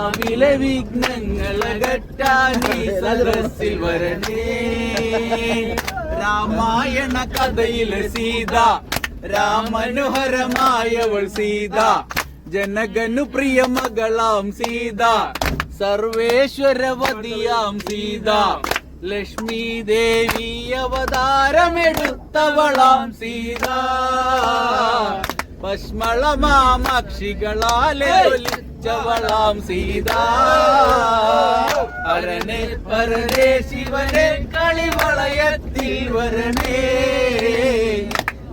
നാവിലെ വിഘ്നങ്ങളകറ്റാൻ ഈ സദസ്സിൽ വരണേ. രാമായണ കഥയിലെ സീത രാമനുഹരമായവൾ സീത ജനകനു പ്രിയ മകളാം സീത സർവേശ്വരവതിയാം സീത ലക്ഷ്മി ദേവി അവതാരമെടുത്തവളാം സീത. ഭസ്മളമാമക്ഷികളാലെ ഒലിച്ചവളാം സീത. അരനെ പരനെ ശിവനെ കളിവളയത്തിൽ വരണേ.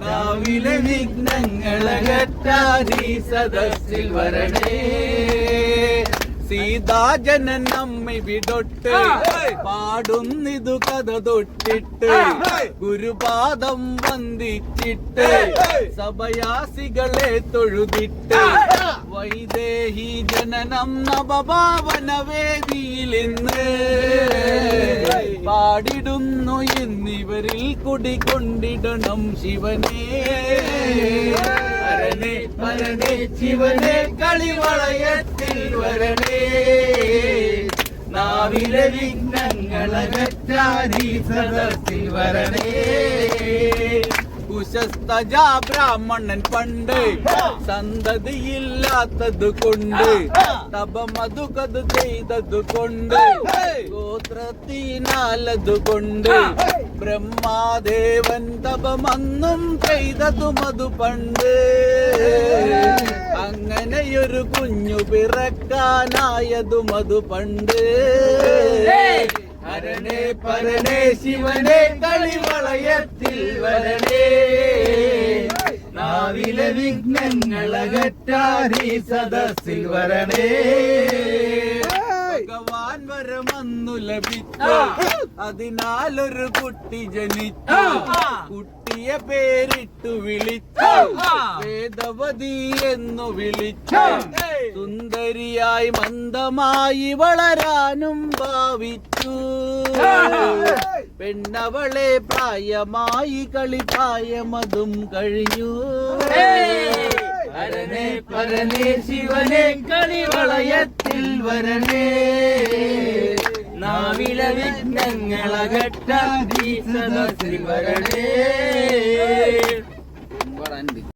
നാവിലെ വിഘ്നങ്ങളകറ്റാനീ സദസ്സിൽ വരണേ. സീതാജനൻ നമ്മെ വിടൊട്ട് പാടുന്നിതു കഥ തൊട്ടിട്ട് ഗുരുപാദം വന്ദിച്ചിട്ട് സഭയാസികളെ തൊഴുതിട്ട് വൈദേഹി ജനനം നവഭാവന പാടിടുന്നു എന്നിവരിൽ കുടികൊണ്ടിടണം ശിവനേ. ഹരനെ പരനെ ശിവനെ കളിവളയത്തിൽ വരണേ. നാവിലെ വിഘ്നങ്ങളകറ്റാനീ സദസ്സിൽ വരണേ. കുശസ്തജ ബ്രാഹ്മണൻ പണ്ട്. സന്തതിയില്ലാത്തത് കൊണ്ട്. തപമതു കത് ചെയ്തത് കൊണ്ട്. ഗോത്രത്തിനാലത് കൊണ്ട്. ബ്രഹ്മാദേവൻ തപമന്നും ചെയ്തതും അത് പണ്ട്. അങ്ങനെയൊരു കുഞ്ഞു പിറക്കാനായതും അത് പണ്ട്. ഹരനെ പരണേ ശിവനെ കളിവളയത്തിൽ വരണേ നാവിലെ വിഘ്നങ്ങളകറ്റാനീ സദസ്സിൽ വരണേ. ഭഗവാൻ വരമന്നു ലഭിച്ചു. അതിനാലൊരു കുട്ടി ജനിച്ചു. കുട്ടിയെ പേരിട്ടു വിളിച്ചു. വേദവതി എന്നു വിളിച്ചു. സുന്ദരിയായി മന്ദമായി വളരാനും ഭാവിച്ചു. പെണ്ണവളെ പ്രായമായി കളിപ്പായമതും കഴിഞ്ഞു. ഹരനെ പരനെ ശിവനെ കളിവളയത്തിൽ വരണേ നാവില വരണേ.